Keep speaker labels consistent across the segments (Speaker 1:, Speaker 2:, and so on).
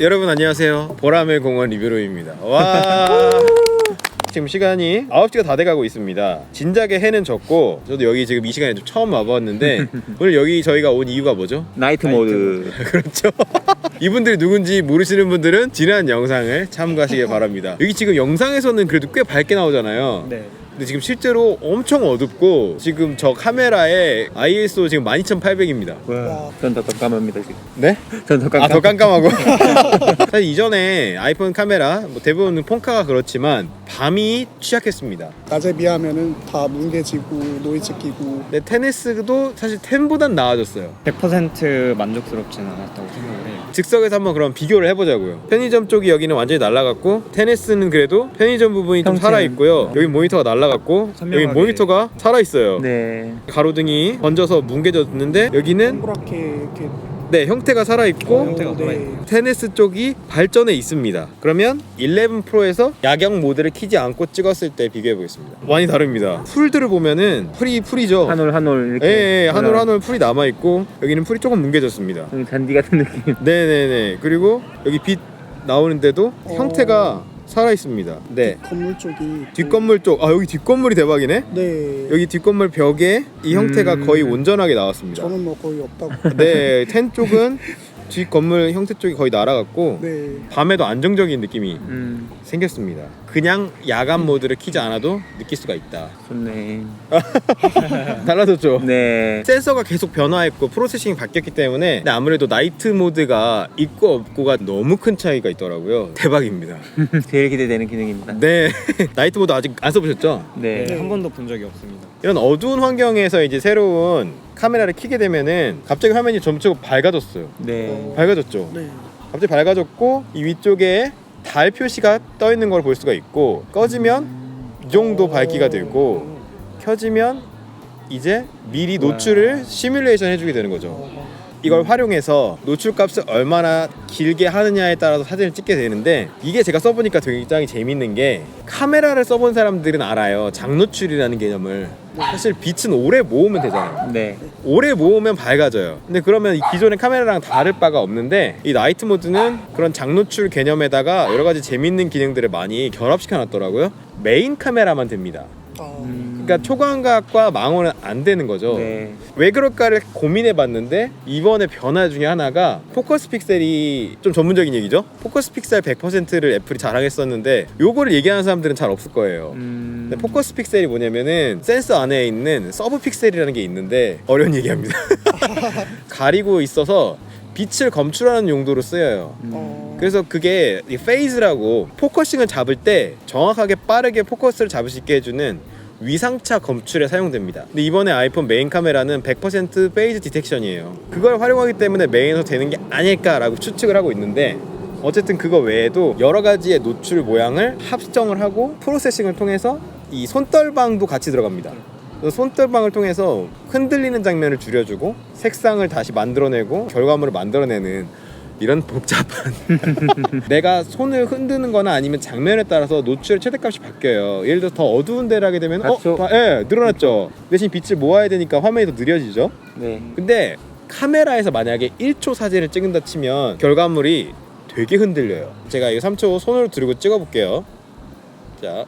Speaker 1: 여러분 안녕하세요. 보라매 공원 리뷰로입니다. 와. 지금 시간이 9시가 다 돼가고 있습니다. 진작에 해는 졌고 저도 여기 지금 이 시간에 좀 처음 와봤는데 오늘 여기 저희가 온 이유가 뭐죠?
Speaker 2: 나이트 모드.
Speaker 1: 그렇죠. 이분들이 누군지 모르시는 분들은 지난 영상을 참고하시길 바랍니다. 여기 지금 영상에서는 그래도 꽤 밝게 나오잖아요.
Speaker 3: 네.
Speaker 1: 근데 지금 실제로 엄청 어둡고 지금 저 카메라에 ISO 지금 12800입니다.
Speaker 2: 와, 전더 깜깜합니다 지금.
Speaker 1: 네?
Speaker 2: 전더 깜깜.
Speaker 1: 아더 깜깜하고 사실 이전에 아이폰 카메라 뭐 대부분 폰카가 그렇지만 밤이 취약했습니다
Speaker 3: 낮에 비하면은 다 뭉개지고 노이즈 끼고
Speaker 1: 근데 테네스도 사실 10보단 나아졌어요
Speaker 4: 100% 만족스럽지는 않았다고 생각을 해요.
Speaker 1: 즉석에서 한번 그럼 비교를 해보자고요. 편의점 쪽이 여기는 완전히 날라갔고 테네스는 그래도 편의점 부분이 좀
Speaker 2: 형태는-
Speaker 1: 살아 있고요. 여기 모니터가 날라갔고 여기
Speaker 4: 선명하게.
Speaker 1: 모니터가 살아 있어요.
Speaker 2: 네.
Speaker 1: 가로등이 번져서 뭉개졌는데 여기는
Speaker 3: 동그랗게 이렇게
Speaker 1: 네 형태가 살아있고
Speaker 4: 형태가
Speaker 3: 네.
Speaker 1: 테네스 쪽이 발전해 있습니다. 그러면 11 프로에서 야경 모드를 키지 않고 찍었을 때 비교해 보겠습니다. 많이 다릅니다. 풀들을 보면은 풀이 풀이죠.
Speaker 2: 한 올 한 올 이렇게.
Speaker 1: 예, 예, 한올
Speaker 2: 올라가-
Speaker 1: 한올 풀이 남아 있고 여기는 풀이 조금 뭉개졌습니다.
Speaker 2: 여기 잔디 같은 느낌.
Speaker 1: 네, 네, 네. 그리고 여기 빛 나오는데도
Speaker 3: 어.
Speaker 1: 형태가 살아 있습니다. 네.
Speaker 3: 건물 쪽이
Speaker 1: 뒷건물 쪽, 아 여기 뒷건물이 대박이네.
Speaker 3: 네
Speaker 1: 여기 뒷건물 벽에 이 형태가
Speaker 2: 음.
Speaker 1: 거의 온전하게 나왔습니다.
Speaker 3: 저는 뭐 거의 없다고
Speaker 1: 네, 텐 쪽은 뒷 건물 형태 쪽이 거의 날아갔고
Speaker 3: 네
Speaker 1: 밤에도 안정적인 느낌이
Speaker 2: 음,
Speaker 1: 생겼습니다. 그냥 야간 모드를 키지 않아도 느낄 수가 있다.
Speaker 2: 좋네.
Speaker 1: 달라졌죠?
Speaker 2: 네.
Speaker 1: 센서가 계속 변화했고 프로세싱이 바뀌었기 때문에 근데 아무래도 나이트 모드가 있고 없고가 너무 큰 차이가 있더라고요. 대박입니다.
Speaker 2: 제일 기대되는 기능입니다.
Speaker 1: 네, 나이트 모드 아직 안 써보셨죠?
Speaker 2: 네.
Speaker 4: 네, 한 번도 본 적이 없습니다.
Speaker 1: 이런 어두운 환경에서 이제 새로운 카메라를 켜게 되면은 갑자기 화면이 점점 밝아졌어요.
Speaker 2: 네.
Speaker 1: 밝아졌죠?
Speaker 3: 네.
Speaker 1: 갑자기 밝아졌고 이 위쪽에 달 표시가 떠 있는 걸 볼 수가 있고 꺼지면 이 정도 밝기가 되고 켜지면 이제 미리 노출을 시뮬레이션 해주게 되는 거죠. 이걸 활용해서 노출 값을 얼마나 길게 하느냐에 따라서 사진을 찍게 되는데 이게 제가 써보니까 굉장히 재밌는 게 카메라를 써본 사람들은 알아요. 장노출이라는 개념을. 사실 빛은 오래 모으면 되잖아요.
Speaker 2: 네.
Speaker 1: 오래 모으면 밝아져요. 근데 그러면 이 기존의 카메라랑 다를 바가 없는데 이 나이트 모드는 그런 장노출 개념에다가 여러 가지 재밌는 기능들을 많이 결합시켜 놨더라고요. 메인 카메라만 됩니다.
Speaker 3: 아,
Speaker 2: 음,
Speaker 1: 그러니까 초광각과 망원은 안 되는 거죠.
Speaker 2: 네.
Speaker 1: 왜 그럴까를 고민해 봤는데 이번에 변화 중에 하나가 포커스 픽셀이 좀 전문적인 얘기죠. 포커스 픽셀 100%를 애플이 자랑했었는데 요거를 얘기하는 사람들은 잘 없을 거예요.
Speaker 2: 음.
Speaker 1: 근데 포커스 픽셀이 뭐냐면은 센서 안에 있는 서브 픽셀이라는 게 있는데 어려운 얘기합니다. 가리고 있어서 빛을 검출하는 용도로 쓰여요.
Speaker 2: 음.
Speaker 3: 어,
Speaker 1: 그래서 그게 이 페이즈라고 포커싱을 잡을 때 정확하게 빠르게 포커스를 잡을 수 있게 해주는 위상차 검출에 사용됩니다. 근데 이번에 아이폰 메인 카메라는 100% 페이즈 디텍션이에요. 그걸 활용하기 때문에 메인에서 되는 게 아닐까라고 추측을 하고 있는데 어쨌든 그거 외에도 여러 가지의 노출 모양을 합성을 하고 프로세싱을 통해서 이 손떨방도 같이 들어갑니다. 그래서 손떨방을 통해서 흔들리는 장면을 줄여주고 색상을 다시 만들어내고 결과물을 만들어내는 이런 복잡한 내가 손을 흔드는 거나 아니면 장면에 따라서 노출의 최대값이 바뀌어요 예를 들어 더 어두운 데를 하게 되면 어?
Speaker 2: 그렇죠.
Speaker 1: 봐, 예, 늘어났죠 대신 빛을 모아야 되니까 화면이 더 느려지죠
Speaker 2: 네.
Speaker 1: 근데 카메라에서 만약에 1초 사진을 찍는다 치면 결과물이 되게 흔들려요 제가 이거 3초 손으로 들고 찍어 볼게요 자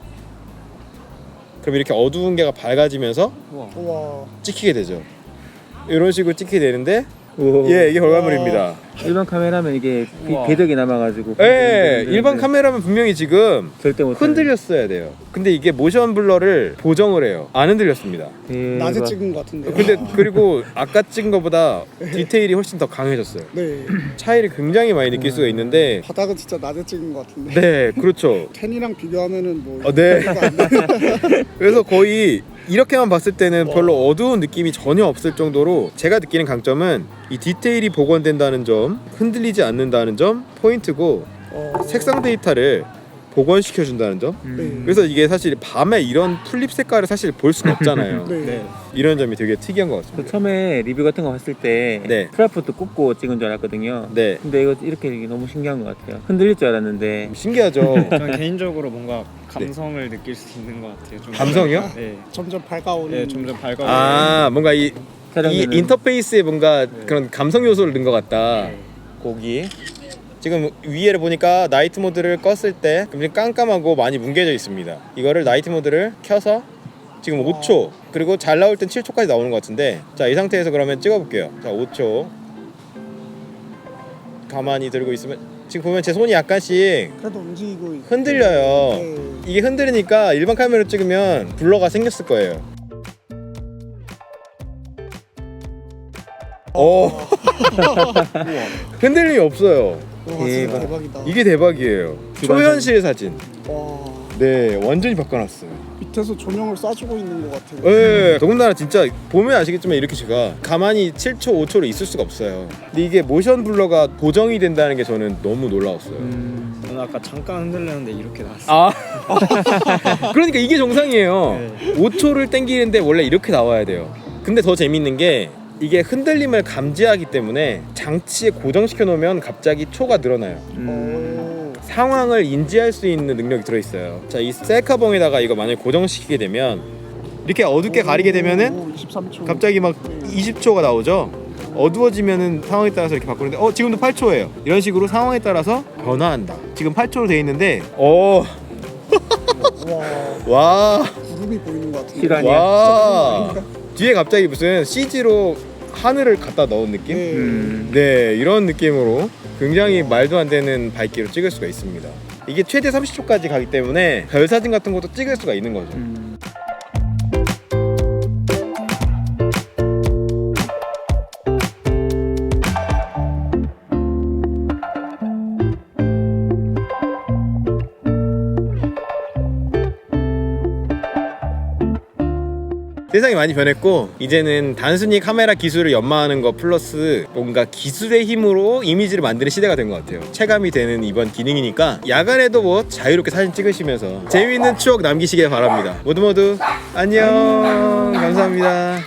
Speaker 1: 그럼 이렇게 어두운 게가 밝아지면서
Speaker 4: 우와.
Speaker 1: 찍히게 되죠 이런 식으로 찍히게 되는데
Speaker 2: 오.
Speaker 1: 예 이게 결과물입니다
Speaker 2: 일반 카메라면 이게 비-
Speaker 4: 우와.
Speaker 2: 궤적이 남아가지고.
Speaker 1: 예 일반 카메라면 분명히 지금
Speaker 2: 절대 못.
Speaker 1: 흔들렸어야 돼요 근데 이게 모션 블러를 보정을 해요 안 흔들렸습니다
Speaker 3: 낮에 찍은 것 같은데
Speaker 1: 근데 그리고 아까 찍은 것보다 디테일이 훨씬 더 강해졌어요
Speaker 3: 네
Speaker 1: 차이를 굉장히 많이 느낄 수가 있는데
Speaker 3: 바닥은 진짜 낮에 찍은 것 같은데
Speaker 1: 네 그렇죠
Speaker 3: 텐이랑 비교하면은 뭐
Speaker 1: 어, 네.
Speaker 3: 비교가 안 돼.
Speaker 1: 그래서 거의 이렇게만 봤을 때는 별로 어두운 느낌이 전혀 없을 정도로 제가 느끼는 강점은 이 디테일이 복원된다는 점, 흔들리지 않는다는 점 포인트고
Speaker 3: 어,
Speaker 1: 색상 데이터를 복원시켜 준다는 점.
Speaker 2: 음.
Speaker 1: 그래서 이게 사실 밤에 이런 풀립 색깔을 사실 볼 수는 없잖아요.
Speaker 3: 네.
Speaker 4: 네.
Speaker 1: 이런 점이 되게 특이한
Speaker 2: 것그
Speaker 1: 같습니다.
Speaker 2: 처음에 리뷰 같은 거 봤을 때
Speaker 1: 네.
Speaker 2: 트라이포트 꽂고 찍은 줄 알았거든요.
Speaker 1: 네,
Speaker 2: 근데 이거 이렇게 너무 신기한 것 같아요. 흔들릴 줄 알았는데
Speaker 1: 신기하죠.
Speaker 4: 저는 개인적으로 뭔가 감성을 느낄 수 있는 것 같아요. 좀
Speaker 1: 감성이요?
Speaker 4: 네.
Speaker 3: 점점 밝아오는
Speaker 4: 네, 점점 밝아.
Speaker 1: 아, 뭔가 이, 이 인터페이스에 뭔가 그런 감성 요소를 넣은 것 같다.
Speaker 4: 네.
Speaker 1: 고기 지금 위에를 보니까 나이트 모드를 껐을 때 굉장히 깜깜하고 많이 뭉개져 있습니다. 이거를 나이트 모드를 켜서 지금 5초 그리고 잘 나올 땐 7초까지 나오는 것 같은데 자 이 상태에서 그러면 찍어볼게요. 자 5초 가만히 들고 있으면 지금 보면 제 손이 약간씩
Speaker 3: 그래도 움직이고 있-
Speaker 1: 흔들려요.
Speaker 3: 네.
Speaker 1: 이게 흔들리니까 일반 카메라로 찍으면 블러가 생겼을 거예요. 오 흔들림이 없어요.
Speaker 2: 대박.
Speaker 3: 대박이다.
Speaker 1: 이게 대박이에요.
Speaker 2: 주간
Speaker 1: 초현실 사진.
Speaker 3: 와
Speaker 1: 네, 완전히 바꿔놨어요.
Speaker 3: 밑에서 조명을 쏴주고 있는 것 같아요.
Speaker 1: 네, 더군다나 진짜 보면 아시겠지만 이렇게 제가 가만히 7초, 5초로 있을 수가 없어요. 근데 이게 모션 블러가 보정이 된다는 게 저는 너무 놀라웠어요.
Speaker 2: 음,
Speaker 4: 저는 아까 잠깐 흔들렸는데 이렇게 나왔어요.
Speaker 1: 아, 그러니까 이게 정상이에요.
Speaker 4: 네.
Speaker 1: 5초를 땡기는데 원래 이렇게 나와야 돼요. 근데 더 재밌는 게 이게 흔들림을 감지하기 때문에 장치에 고정시켜 놓으면 갑자기 초가 늘어나요.
Speaker 2: 음,
Speaker 3: 오.
Speaker 1: 상황을 인지할 수 있는 능력이 들어 있어요. 자, 이 셀카봉에다가 이거 만약에 고정시키게 되면 이렇게 어둡게 가리게 되면은
Speaker 3: 오, 23초.
Speaker 1: 갑자기 막 20초가 나오죠. 어두워지면은 상황에 따라서 이렇게 바꾸는데 어 지금도 8초예요. 이런 식으로 상황에 따라서 변화한다. 지금 8초로 돼 있는데 어
Speaker 3: 와
Speaker 1: 와.
Speaker 3: 구름이 보이는 것 같은데.
Speaker 1: 와 뒤에 갑자기 무슨 CG로 하늘을 갖다 넣은 느낌?
Speaker 3: 네.
Speaker 2: 음,
Speaker 1: 네 이런 느낌으로 굉장히 말도 안 되는 밝기로 찍을 수가 있습니다. 이게 최대 30초까지 가기 때문에 별 사진 같은 것도 찍을 수가 있는 거죠.
Speaker 2: 음.
Speaker 1: 세상이 많이 변했고 이제는 단순히 카메라 기술을 연마하는 것 플러스 뭔가 기술의 힘으로 이미지를 만드는 시대가 된 것 같아요. 체감이 되는 이번 기능이니까 야간에도 뭐 자유롭게 사진 찍으시면서 재미있는 추억 남기시길 바랍니다. 모두 모두 안녕 감사합니다.